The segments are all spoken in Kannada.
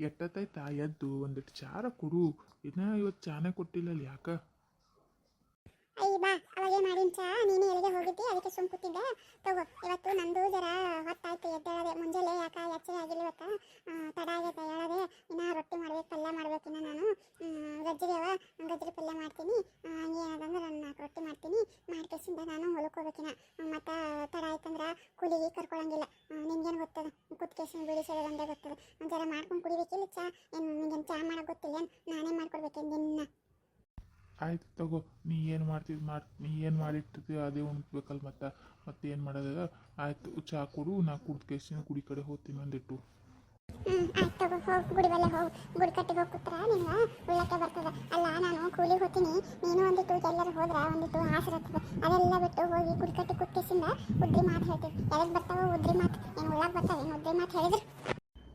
ಎಟ್ಟತ್ತಾಯ್ತಾ ಎದ್ದು ಒಂದಿಟ್ಟು ಚಾರ ಕೊಡು. ಇನ್ನ ಇವತ್ತು ಕೊಟ್ಟಿಲ್ಲ ಅಲ್ಲ ಯಾಕ? ಅಯ್ಯ ಬಾ, ಅವಾಗೇ ಮಾಡಿನ ನೀನು ಎಲ್ಲಿಗೆ ಹೋಗಿದ್ದಿ? ಅದಕ್ಕೆ ಸುಮ್ ಕೂತಿದ್ದೆ. ತಗೋ, ಇವತ್ತು ನಂದು ಎದ್ದೇಳದೆ. ರೊಟ್ಟಿ ಪಲ್ಯ ನಾನು. ಗಜ್ಜರಿ ಗಜ್ಜರಿ ಪಲ್ಯ ಮಾಡ್ತೀನಿ. ರೊಟ್ಟಿ ಮಾಡ್ತೀನಿ. ನಾನು ತಡ ಆಯ್ತಂದ್ರೆ ಕೂಲಿಗೆ ಕರ್ಕೊಳಂಗಿಲ್ಲ. ನಿಮ್ಗೇನು ಗೊತ್ತದ? ಕುತ್ಕೇಶನ್ ಬೀಳಿಸೋದು ಅಂದ್ರೆ ಗೊತ್ತದ? ಜರ ಮಾಡ್ಕೊಂಡು ಕುಡಿಬೇಕಿಲ್ಲ ಚಾ? ಏನು ನಿಮ್ಗೇನು ಚಾ ಮಾಡೋಕೆ ಗೊತ್ತಿಲ್ಲ ನಾನೇ ಮಾಡ್ಕೊಡ್ಬೇಕೇನು ನಿನ್ನ. ಆಯ್ತು ತಗೋ ನೀ ಏನು ಮಾಡ್ತಿದ್ ಮಾಡ್ ನೀ ಏನು ಮಾಡಿಟ್ಟಿದ್ದೆ ಅದೇ ಉಣ್ಬೇಕಲ್ಲ ಮತ್ತೆ ಮತ್ತೆ ಏನು ಮಾಡೋದ ಆಯ್ತು ಚಾ ಕೊಡು ನಾ ಕುಡ್ದು ಕೇಸಿನ ಕುಡಿ ಕಡೆ ಹೋಗ್ತೀನಿ ಅಂದಿಟ್ಟು. ಹ್ಞೂ ಆಯ್ತು ತಗೋ ಹೋಗಿ ಗುಡಿಬಲ್ಲ ಹೋಗಿ. ಗುಡಿ ಕಟ್ಟಿಗೆ ಹೋಗಿ ಕೂತ್ರ ನಿನ್ಗೆ ಉಳ್ಳಕ್ಕೆ ಬರ್ತದೆ. ಅಲ್ಲ ಕೂಲಿಗೆ ಹೋಗ್ತೀನಿ ನೀನು ಒಂದಿಟ್ಟು ಎಲ್ಲರೂ ಹೋದ್ರ ಒಂದಿಟ್ಟು ಇರ್ತದೆ ಅದೆಲ್ಲ ಬಿಟ್ಟು ಹೋಗಿ ಕುಡ್ಕಟ್ಟಿ ಕಟ್ಟಿ ಕುಟ್ಟಿಸಿಂದ ಉದ್ರಿ ಮಾತು ಹೇಳ್ತೀವಿ. ಎದಕ್ಕೆ ಬರ್ತಾವ ಉದ್ರಿ ಮಾತು? ಏನು ಉಳ್ಳಾಗ ಬರ್ತಾವೆ? ಏನು ಉದ್ರಿ ಮಾತು ಹೇಳಿದ್ರು?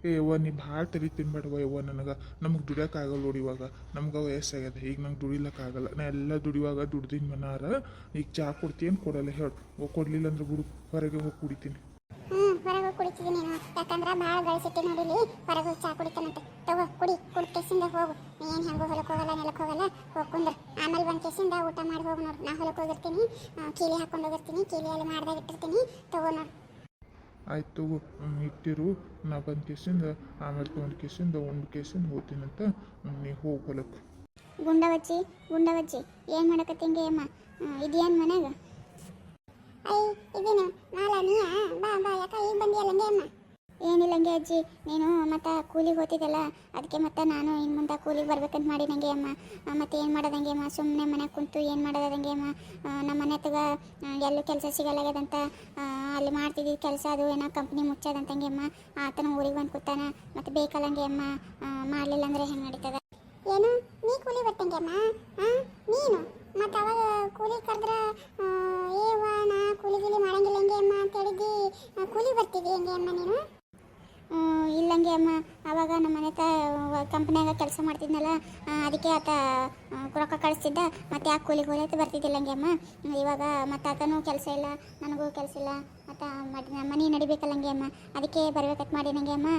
ಏ ಯವ್ವ, ನೀ ಭಾಳ ತಲೆ ತಿನ್ಬೇಡವ ಯವ್ವ ನನಗೆ. ನಮಗೆ ದುಡಿಯೋಕ್ಕಾಗಲ್ಲ ನೋಡಿ ಇವಾಗ. ನಮ್ಗೆ ವಯಸ್ಸಾಗ್ಯದ ಈಗ ನಂಗೆ ದುಡಿಲಕ್ಕಾಗಲ್ಲ ನಾ ಎಲ್ಲ ದುಡಿಯುವಾಗ ದುಡ್ದಿನ ಮನಾರ. ಈಗ ಚಾ ಕೊಡ್ತೀನಿ ಕೊಡಲ್ಲ ಹೇಳು. ಕೊಡಲಿಲ್ಲ ಅಂದ್ರೆ ಬಿಡು ಹೊರಗೆ ಹೋಗಿ ಕುಡಿತೀನಿ. ಕುಡಿತಿದ್ದೀನಿ ನೀನು. ಯಾಕಂದ್ರೆ ಭಾಳ ಗಳಿಸಿಟ್ಟು ನೋಡಿಲಿ ಹೊರಗೆ ಚಾ ಕುಡಿತಾನಂತೆ ತಗೋ ಕುಡಿ ಕುಡಿ ಕೆಸಿಂದ ಹೋಗು. ಏನು ಹೆಂಗೋ ಹೊಲಕ್ಕೆ ಹೋಗಲ್ಲ ನೆಲಕ್ಕೆ ಹೋಗಲ್ಲ ಹೋಗ್ಕೊಂಡ್ರೆ ಆಮೇಲೆ ಬಂದು ಕೆಸಿಂದ ಊಟ ಮಾಡಿ ಹೋಗು ನೋಡು. ನಾ ಹೊಲಕ್ಕೆ ಹೋಗಿರ್ತೀನಿ ಕೀಲಿ ಹಾಕೊಂಡು ಹೋಗಿರ್ತೀನಿ ಕೀಲಿಯಲ್ಲಿ ಮಾಡ್ದಾಗ ಇಟ್ಟಿರ್ತೀನಿ. ತಗೋ ನೋಡು. ಆಯ್ತು ತಗೋ ಇಟ್ಟಿರು. ನಾ ಬಂದ ಕೇಸಿಂದ ಆಮೇಲೆ ತೊಗೊಂಡು ಕೇಸಿಂದ ಒಂದು ಕೇಸಿಂದ ಹೋಗ್ತೀನಂತ ನೀ ಹೋಗಿ ಹೊಲಕ್ಕೆ ಗುಂಡವಚ್ಚಿ ಗುಂಡವಚ್ಚಿ ಏನು ಮಾಡಕತ್ತಿಂಗೆ ಅಮ್ಮ? ಇದೇನು ಮನ್ಯಾಗ? ಐ ಇದೇನು ಮಾಲ ಬಾ ಬಾ ಯಾಕ ಈಗ ಬಂದಿಯಲ್ಲ ಹಂಗೆ ಅಮ್ಮ ಏನಿಲ್ಲ ಹಂಗೆ ಅಜ್ಜಿ ನೀನು ಮತ್ತೆ ಕೂಲಿಗೆ ಹೋಗ್ತಿದ್ದಲ್ಲ ಅದಕ್ಕೆ ಮತ್ತೆ ನಾನು ಇನ್ನು ಮುಂದೆ ಕೂಲಿಗೆ ಬರ್ಬೇಕಂತ ಮಾಡಿ ನಂಗೆ ಅಮ್ಮ ಮತ್ತೆ ಏನು ಮಾಡೋದಂಗೆ ಅಮ್ಮ ಸುಮ್ಮನೆ ಮನೆ ಕುಂತು ಏನು ಮಾಡೋದಂಗೆ ಅಮ್ಮ ನಮ್ಮ ಮನೆ ತಗ ಎಲ್ಲೂ ಕೆಲಸ ಆ, ಅಲ್ಲಿ ಮಾಡ್ತಿದ್ದ ಕೆಲಸ ಅದು ಏನೋ ಕಂಪ್ನಿ ಮುಚ್ಚದಂತಂಗೆ ಅಮ್ಮ ಆತನ ಊರಿಗೆ ಬಂದು ಕೂತಾನ. ಮತ್ತೆ ಬೇಕಲ್ಲಂಗೆ ಅಮ್ಮ ಮಾಡಲಿಲ್ಲ ಅಂದ್ರೆ ಹೆಂಗೆ ನಡೀತದ? ಏನು? ನೀ ಕೂಲಿ ಬರ್ತಂಗೆ ಅಮ್ಮ ನೀನು? ಮತ್ತು ಅವಾಗ ಕೂಲಿ ಕರೆದ್ರ ಏವ ಕೂಲಿ ಗೀಲಿ ಮಾಡಂಗಿಲ್ಲ. ಹೆಂಗೆ ಅಮ್ಮ ಅಂತ ಹೇಳಿದ್ದಿ? ಕೂಲಿ ಬರ್ತೀವಿ ಹೆಂಗೆ ಅಮ್ಮ ನೀನು? ಇಲ್ಲಂಗೆ ಅಮ್ಮ ಅವಾಗ ನಮ್ಮ ಮನೆ ತ ಕಂಪ್ನಿಯಾಗ ಕೆಲಸ ಮಾಡ್ತಿದ್ನಲ್ಲ ಅದಕ್ಕೆ ಆತ ಆ, ರೊಕ್ಕ ಕಳಿಸ್ತಿದ್ದ. ಮತ್ತೆ ಯಾಕೆ ಕೂಲಿಗೆ ಬರ್ತಿದ್ದಿಲ್ಲ ಬರ್ತಿದ್ದಿಲ್ಲಂಗೆ ಅಮ್ಮ. ಇವಾಗ ಮತ್ತೆ ಆತನೂ ಕೆಲಸ ಇಲ್ಲ ನನಗೂ ಕೆಲಸ ಇಲ್ಲ. ಮತ್ತು ಮನೆ ನಡಿಬೇಕಲ್ಲಂಗೆ ಅಮ್ಮ. ಅದಕ್ಕೆ ಬರ್ಬೇಕಂತ ಮಾಡಿ ನಂಗೆ ಅಮ್ಮ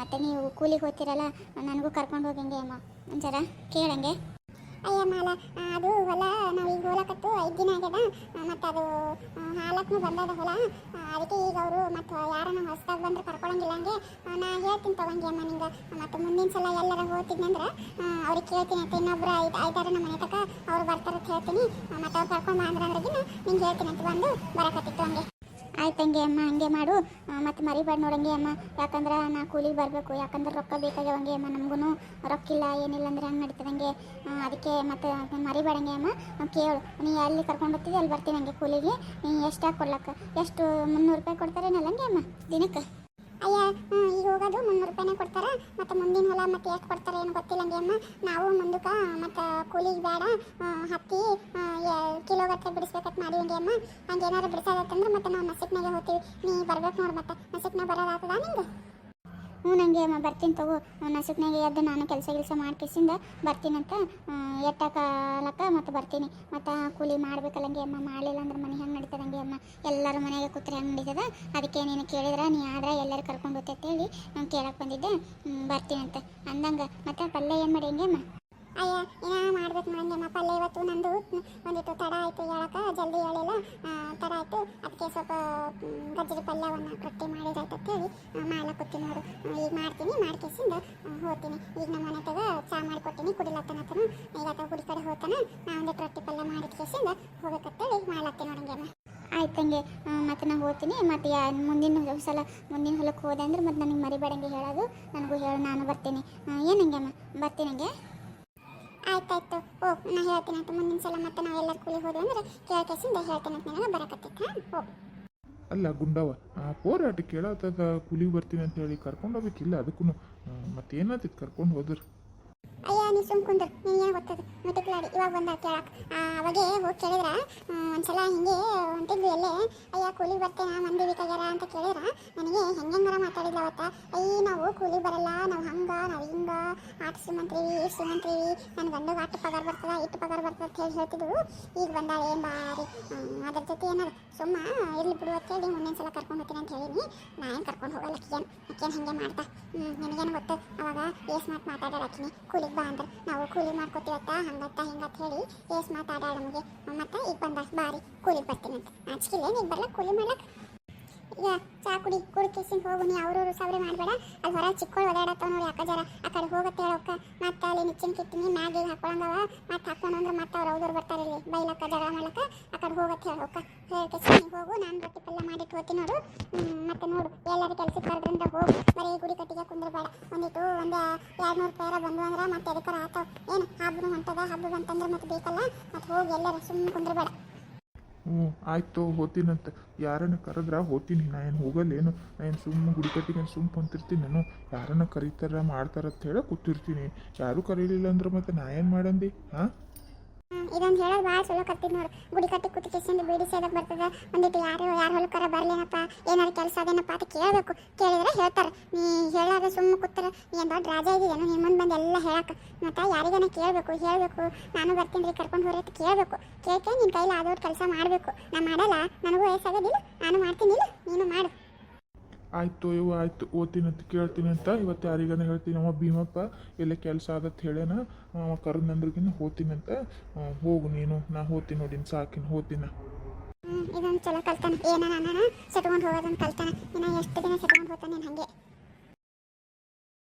ಮತ್ತು ನೀವು ಕೂಲಿಗೆ ಹೋಗ್ತಿರಲ್ಲ ನನಗೂ ಕರ್ಕೊಂಡು ಹೋಗಂಗೆ ಅಮ್ಮ. ಒಂಥರ ಕೇಳಂಗೆ. ಅಯ್ಯ ಮಾಲ ಅದು ಹೊಲ, ನಾವು ಈಗ ಹೋಲಕತ್ತು ಐದು ದಿನ ಆಗ್ಯದ. ಮತ್ತು ಅದು ಹಾಲಕ್ಕೂ ಬಂದದ ಹೊಲ. ಅದಕ್ಕೆ ಈಗ ಅವರು ಮತ್ತು ಯಾರನ್ನ ಹೊಸ್ದಾಗಿ ಬಂದ್ರೆ ಕರ್ಕೊಳಂಗಿಲ್ಲ ಹಂಗೆ. ನಾ ಹೇಳ್ತೀನಿ ತಗೊಂಗೆ ಅಮ್ಮ ನಿಂಗೆ. ಮತ್ತು ಮುಂದಿನ ಸಲ ಎಲ್ಲರ ಹೋಗ್ತಿದ್ನಂದ್ರೆ ಅವ್ರಿಗೆ ಕೇಳ್ತೀನಿ ಅಂತ ಇನ್ನೊಬ್ರು ಐದು ಐದಾರು ನಮ್ಮ ಮನೆ ತಕ ಅವ್ರು ಬರ್ತಾರೆ ಅಂತ ಹೇಳ್ತೀನಿ. ಮತ್ತು ಅವ್ರು ಕರ್ಕೊಂಡು ಬಂದ್ರೆ ಅಂದ್ರಗಿನ ನಿಂಗೆ ಹೇಳ್ತೀನಿ ಅಂತ ಬಂದು ಬರಕತ್ತಿತ್ತು ಹಂಗೆ. ಆಯ್ತು ಹಂಗೆ ಅಮ್ಮ, ಹಂಗೆ ಮಾಡು. ಮತ್ತು ಮರಿಬೇಡ ನೋಡಂಗೆ ಅಮ್ಮ. ಯಾಕಂದ್ರೆ ನಾ ಕೂಲಿಗೆ ಬರಬೇಕು. ಯಾಕಂದ್ರೆ ರೊಕ್ಕ ಬೇಕಾಗ್ಯಾವಂಗೆ ಅಮ್ಮ. ನಮಗೂ ರೊಕ್ಕಿಲ್ಲ ಏನಿಲ್ಲ ಅಂದ್ರೆ ಹಂಗೆ ನಡೀತದಂಗೆ ಹಂಗೆ. ಅದಕ್ಕೆ ಮತ್ತು ಮರಿಬೇಡಂಗೆ ಅಮ್ಮ. ಕೇಳು. ನೀ ಅಲ್ಲಿ ಕರ್ಕೊಂಡು ಹೋಗ್ತಿದ್ದೆ ಅಲ್ಲಿ ಬರ್ತೀನಿ ಹಂಗೆ ಕೂಲಿಗೆ. ನೀ ಎಷ್ಟು ಕೊಡ್ಲಕ್ಕೆ? ಎಷ್ಟು ಮುನ್ನೂರು ರೂಪಾಯಿ ಕೊಡ್ತಾರೇನಲ್ಲಂಗೆ ಅಮ್ಮ, ದಿನಕ್ಕೆ? ಅಯ್ಯ ಈಗ ಹೋಗೋದು ಮುನ್ನೂರು ರೂಪಾಯಿನೇ ಕೊಡ್ತಾರೆ, ಮತ್ತು ಮುಂದಿನ ಹೊಲ ಮತ್ತೆ ಎಷ್ಟು ಕೊಡ್ತಾರೆ ಏನು ಗೊತ್ತಿಲ್ಲ ಅಮ್ಮ. ನಾವು ಮುಂದಕ್ಕೆ, ಮತ್ತು ಕೂಲಿಗೆ ಬೇಡ ಹತ್ತಿ ಕಿಲೋ ಗಟ್ಟಲೆ ಬಿಡಿಸ್ಬೇಕಂತ ಮಾಡಿವಂಗೆ ಅಮ್ಮ. ಹಂಗೇನಾರು ಬಿಡಿಸೋದತ್ತಂದ್ರೆ ಮತ್ತೆ ನಾವು ನಸಿಕ್ನಾಗೆ ಹೋಗ್ತೀವಿ. ನೀ ಬರ್ಬೇಕು ನೋಡಿ ಮತ್ತೆ. ನಸಿಕ್ನಾಗ ಬರೋದಾಗ್ತದ ನಿಂಗೆ? ಹ್ಞೂ ನನಗೆ ಅಮ್ಮ ಬರ್ತೀನಿ ತಗೋ. ನಸುಕ್ನಾಗೆ ಎದ್ದು ನಾನು ಕೆಲಸ ಕೆಲಸ ಮಾಡ್ಕಿಸಿಂದ ಬರ್ತೀನಂತ ಎಟ್ಟ ಕಾಲಕ್ಕೆ ಮತ್ತೆ ಬರ್ತೀನಿ. ಮತ್ತು ಕೂಲಿ ಮಾಡ್ಬೇಕಲ್ಲಂಗೆ ಅಮ್ಮ, ಮಾಡಲಿಲ್ಲ ಅಂದ್ರೆ ಮನೆ ಹೆಂಗೆ ನಡೀತದಂಗೆ ಅಮ್ಮ? ಎಲ್ಲರೂ ಮನೆಗೆ ಕೂತ್ರೆ ಹೆಂಗೆ ನಡೀತದ? ಅದಕ್ಕೆ ನೀನು ಕೇಳಿದ್ರೆ, ನೀ ಆದ್ರೆ ಎಲ್ಲರೂ ಕರ್ಕೊಂಡು ಹೋಗ್ತೈತೆ ಅಂತೇಳಿ ನಾನು ಕೇಳಕ್ಕೆ ಬಂದಿದ್ದೆ. ಬರ್ತೀನಿ ಅಂತ. ಅಂದಂಗೆ, ಮತ್ತೆ ಪಲ್ಯ ಏನು ಮಾಡಿ, ಹೆಂಗೆ ಅಮ್ಮ? ಅಯ್ಯ ಏನೋ ಮಾಡ್ಬೇಕು ನೋಡಂಗೆಮ್ಮ ಪಲ್ಯ ಇವತ್ತು ನಂದು ಒಂದಿಟ್ಟು ತಡ ಆಯ್ತು ಹೇಳಕ್ಕೆ, ಜಲ್ದಿ ಹೇಳಿಲ್ಲ. ತಡ ಆಯ್ತು, ಅದಕ್ಕೆ ಸ್ವಲ್ಪ ಗಜ್ಜರಿ ಪಲ್ಯವನ್ನು ರೊಟ್ಟಿ ಮಾಡಿದಾಯ್ತು ಅಂತೇಳಿ ಮಾಡ್ಲಕ್ಕೊತ್ತೀನಿ ನೋಡು. ಈಗ ಮಾಡ್ತೀನಿ, ಮಾಡ್ಕೇಸಿಂದ ಹೋಗ್ತೀನಿ. ಈಗ ನಮ್ಮ ಮನೆ ತಗ ಚಾ ಮಾಡಿಕೊಟ್ಟಿನಿ ಕುಡಿಲತ್ತನತನು ಈಗ ಆತ ಗುಡಿ ಕಡೆ ಹೋಗ್ತಾನ ನಾ ಒಂದಿಟ್ಟು ರೊಟ್ಟಿ ಪಲ್ಯ ಮಾಡಿದ್ಕೇಸಿಂದ ಹೋಗ್ಬೇಕಂತೇಳಿ ಮಾಡ್ಲತ್ತೀನಿ ಆಯ್ತು ಆಯ್ತಂಗೆ ಮತ್ತೆ ನಾನು ಹೋಗ್ತೀನಿ, ಮತ್ತು ಯಾ, ಮುಂದಿನ ಸಲ ಮುಂದಿನ ಹೊಲಕ್ಕೆ ಹೋದೆ ಅಂದ್ರೆ ಮತ್ತೆ ನನಗೆ ಮರಿಬೇಡಂಗೆ ಹೇಳೋದು, ನನಗೂ ಹೇಳು, ನಾನು ಬರ್ತೀನಿ. ಏನಂಗೆ ಅಮ್ಮ ಬರ್ತೀನಂಗೆ ಆಯ್ತಾಯ್ತು. ಓ, ನಾ ಹೇಳ್ತೀನಿ ಅಂತ ಮುಂದಿನ ಸಲ ಮತ್ತೆ ನಾವು ಎಲ್ಲರೂ ಕೂಲಿ ಹೋದ್ವಿ ಅಂದ್ರೆ ಕೇಳ್ಕೇಸಿಂದ ಹೇಳ್ತೀನಿ ಅಂತ ನಿನಗೆ ಬರಕತ್ತೈತೆ ಓ. ಅಲ್ಲ ಗುಂಡವ ಆ ಪೋರಾಟ ಕೇಳತ್ತದ ಕೂಲಿ ಬರ್ತೀನಿ ಅಂತ ಹೇಳಿ ಕರ್ಕೊಂಡು ಹೋಗ್ಬೇಕಿಲ್ಲ. ಅದಕ್ಕೂ ಮತ್ತೇನಾತಿತ್ತು ಕರ್ಕೊಂಡು ಹೋದ್ರೆ? ಅಯ್ಯ ನೀ ಸುಮ್ ಕುಂದ್ರು. ಏನು ಗೊತ್ತದ. ಮಿಟಿಕ್ಲಾಡಿ ಇವಾಗ ಬಂದ ಕೇಳಕ್ಕೆ ಅವಾಗೆ ಹೋಗಿ ಕೇಳಿದ್ರ ಒಂದ್ಸಲ ಹಿಂಗೆ ಹೊಂಟಿದ್ವಿ ಎಲ್ಲೇ ಅಯ್ಯ ಕೂಲಿಗೆ ಬರ್ತೇನೆ ಮಂದಿ ಬೇಕಾಗ್ಯಾರ ಅಂತ ಕೇಳಿದ್ರ. ನನಗೆ ಹೆಂಗೆಂಗಾರ ಮಾತಾಡಿದ್ಲ ಅವತ್ತ. ಅಯ್ಯ ನಾವು ಕೂಲಿ ಬರಲ್ಲ ನಾವು ಹಂಗ ನಾವು ಹಿಂಗ. ಆಟ ಶ್ರೀಮಂತ್ರಿವಿ ಈ ಶ್ರೀಮಂತ್ರಿವಿ. ನನ್ನ ಗಂಡಗೆ ಆಟ ಪಗಾರ ಬರ್ತದ ಇಟ್ಟು ಪಗಾರ ಬರ್ತದ ಅಂತ ಹೇಳಿ ಹೇಳ್ತಿದ್ವು ಈಗ ಬಂದಾಳೆ ಹ್ಮ್, ಅದ್ರ ಜೊತೆ ಏನಾರ ಸುಮ್ಮ ಇರ್ಲಿ ಬಿಡು ಅಂತ ಹೇಳಿ ಮುಂದಿನ ಸಲ ಕರ್ಕೊಂಡು ಹೋಗ್ತೀನಿ ಅಂತ ಹೇಳಿನಿ. ನಾ ಏನು ಕರ್ಕೊಂಡು ಹೋಗಲ್ಲ ಅಕ್ಕಿಯನ್ ಅಕ್ಕಿಯನ್ ಹಿಂಗೆ ಮಾಡ್ತಾ? ನಿನಗೇನು ಗೊತ್ತು? ಅವಾಗ ಏಸ್ ಮಾತು ಮಾತಾಡೋರು ಅಕ್ಕಿನಿ. ಕೂಲಿಗೆ ಬಾ ಅಂದ್ರೆ. ನಾವು ಕೂಲಿ ಮಾಡ್ಕೊತೀವತ್ತ ಹಂಗತ್ತ ಹಿಂಗತ್ತ ಹೇಳಿ ಏಸ್ ಮಾತಾಡಾಳ ನಮಗೆ. ಮತ್ತೆ ಈಗ ಬಂದ, ಬಾರಿ, ಕೂಲಿಗೆ ಬರ್ತೀನಿ ಅಂತ. ನಾಚಿಕಿಲ್ಲ ಈಗ ಬರಲ್ಲ ಕೂಲಿ ಮಾಡ್ಲಕ್ಕ ಚಾ ಕುಡಿ ಕುಡಿ ಕೇಸಿನ ಹೋಗು, ನೀ ಅವ್ರವ್ರು ಸಾವಿರ ಮಾಡಬೇಡ. ಅಲ್ಲಿ ಹೊರ ಚಿಕ್ಕೋಳು ಓಡಾಡತ್ತವ ನೋಡಿ ಅಕ್ಕ ಜರ ಆ ಕಡೆ ಹೋಗತ್ತೆ ಹೇಳೋಕ ಮತ್ತೆ ಅಲ್ಲಿ ನಿಚ್ಚಿನ ಕಿತ್ತಿನಿ ಮ್ಯಾಗೆ ಹಾಕೊಳಂಗವ. ಮತ್ತೆ ಹಾಕೊಂಡು ಅಂದ್ರೆ ಮತ್ತೆ ಅವ್ರು ಅವ್ರವ್ರು ಬರ್ತಾರೆ ಇಲ್ಲಿ. ಬೈಲಕ್ಕ ಜಗಳ ಮಾಡ್ಲಕ್ಕ. ಆ ಕಡೆ ಹೋಗತ್ತೆ ಹೇಳೋಕ ಹೇಳಕ್ಕೆ ಕೇಸಿನ ಹೋಗು, ನಾನು ರೊಟ್ಟಿ ಪಲ್ಲ ಮಾಡಿಟ್ಟು ಹೋಗ್ತೀನಿ ನೋಡು. ಮತ್ತೆ ನೋಡು. ಎಲ್ಲರೂ ಕೆಲ್ಸಕ್ಕೆ ಕರೆದ್ರಿಂದ ಹೋಗು. ಬರೀ ಗುಡಿ ಕಟ್ಟಿಗೆ ಕುಂದ್ರಬೇಡ. ಒಂದಿಟ್ಟು ಒಂದು ಎರಡು ನೂರು ರೂಪಾಯಿ ಬಂದು ಅಂದ್ರೆ ಮತ್ತೆ ಅದಕ್ಕಾರ ಆತಾವ. ಏನು, ಹಬ್ಬನು ಹೊಂಟದ? ಹಬ್ಬ ಬಂತಂದ್ರೆ ಮತ್ತೆ ಬೇಕಲ್ಲ? ಮತ್ತೆ ಹೋಗಿ ಎಲ್ಲರೂ ಸುಮ್ಮನೆ ಕುಂದ್ರಬೇಡ. ಹ್ಞೂ, ಆಯ್ತು ಹೋತೀನಂತ ಯಾರನ್ನ ಕರೆದ್ರೆ ಹೋತೀನಿ ನಾ ಏನು ಹೋಗಲ್ಲೇನು? ನಾ ಏನು ಸುಮ್ಮನೆ ಗುಡಿಕಟ್ಟಿಗೆ ಏನು ಸುಮ್ಮ ಕುಂತಿರ್ತೀನಿ ನಾನು ಯಾರನ್ನ ಕರೀತಾರ, ಮಾಡ್ತಾರ ಅಂತ ಹೇಳಿ ಕೂತಿರ್ತೀನಿ. ಯಾರು ಕರೀಲಿಲ್ಲ ಅಂದ್ರೆ ಮತ್ತೆ ನಾ ಏನು ಮಾಡಂದಿ? ಹಾಂ? ಇದೊಂದು ಹೇಳೋದು ಭಾಳ ಚಲೋ ಕತ್ತಿದ್ ನೋಡು. ಗುಡಿ ಕಟ್ಟಿ ಕೂತು ಕಿಸಿಂದ ಬೀಡಿ ಸೇದಕ್ಕೆ ಬರ್ತದೆ. ಒಂದಿಟ್ಟು ಯಾರು ಯಾರು ಹೊಲಕ್ಕಾರ ಬರಲೇನಪ್ಪ? ಏನಾರು ಕೆಲಸ ಅದೇನಪ್ಪ ಅಂತ ಕೇಳಬೇಕು. ಕೇಳಿದ್ರೆ ಹೇಳ್ತಾರೆ. ನೀ ಹೇಳಾರ ಸುಮ್ಮನೆ ಕೂತ್ತರ ನೀ ಏನು ದೊಡ್ಡ ರಾಜ ಇದೆಯೇನು? ನಿಮ್ಮ ಮುಂದೆ ಬಂದು ಎಲ್ಲ ಹೇಳಕ್ಕೆ ಮತ್ತು ಯಾರಿಗಾನ ಕೇಳಬೇಕು, ಹೇಳಬೇಕು. ನಾನು ಬರ್ತೀನಿ ರೀ, ಕರ್ಕೊಂಡು ಹೋರಿ ಅಂತ ಕೇಳಬೇಕು. ಕೇಳ್ಕೆ ನಿನ್ನ ಕೈಲಿ ಆದವ್ರು ಕೆಲಸ ಮಾಡಬೇಕು. ನಾನು ಮಾಡಲ್ಲ. ನನಗೂ ವಯಸ್ಸಾಗೋದಿಲ್ಲ ನಾನು ಮಾಡ್ತೀನಿಲ್ಲ ನೀನು ಮಾಡು. ಆಯ್ತು ಇವು ಅಂತ ಕೇಳ್ತೀನಿ ಅಂತ ಇವತ್ತು ಯಾರಿಗಾನ ಹೇಳ್ತೀನಿ ಅವ ಭೀಮಪ್ಪ ಎಲ್ಲ ಕೆಲಸ ಆದತ್ತು ಹೇಳ್ಯಾನ ಅವ ಕರೆದ್ನಂದ್ರಿಗಿನ ಹೋತೀನಿ ಅಂತ. ಹೋಗು ನೀನು, ನಾ ಹೋತೀನಿ ನೋಡಿ ಸಾಕಿನ ಹೋತೀನ ಇದೊಂದು ಚಲೋ ಕಲ್ತಾನೆ. ಏನ ನಾನು ಸೆಟ್ಕೊಂಡು ಹೋಗೋದೊಂದು ಕಲ್ತಾನೆ. ಇನ್ನು ಎಷ್ಟು ದಿನ ಸೆಟ್ಕೊಂಡು ಹೋಗ್ತಾನೆ ಹಾಗೆ?